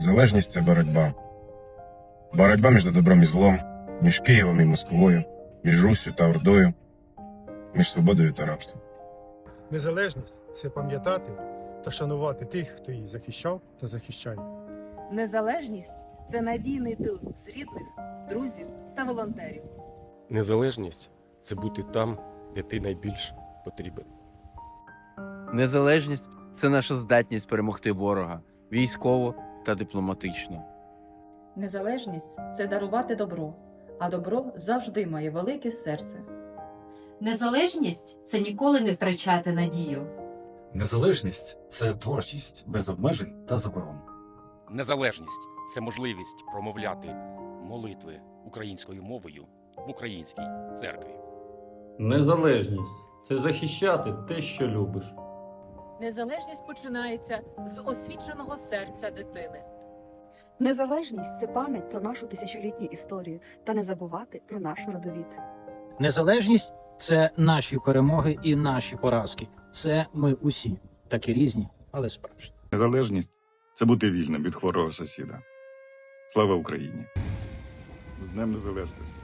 Залежність це боротьба. Боротьба між добром і злом, між Києвом і Москвою, між Руссю та Ордою, між свободою та рабством. Незалежність це пам'ятати та шанувати тих, хто її захищав та захищає. Незалежність це надійний тил з рідних, друзів та волонтерів. Незалежність це бути там, де ти найбільш потрібен. Незалежність це наша здатність перемогти ворога військово та дипломатично. Незалежність це дарувати добро, а добро завжди має велике серце. Незалежність це ніколи не втрачати надію. Незалежність це творчість без обмежень та заборон. Незалежність це можливість промовляти молитви українською мовою в українській церкві. Незалежність це захищати те, що любиш. Незалежність починається з освіченого серця дитини. Незалежність це пам'ять про нашу тисячолітню історію та не забувати про наш родовід. Незалежність це наші перемоги і наші поразки. Це ми усі, такі різні, але справжні. Незалежність це бути вільним від хворого сусіда. Слава Україні! З Днем Незалежності!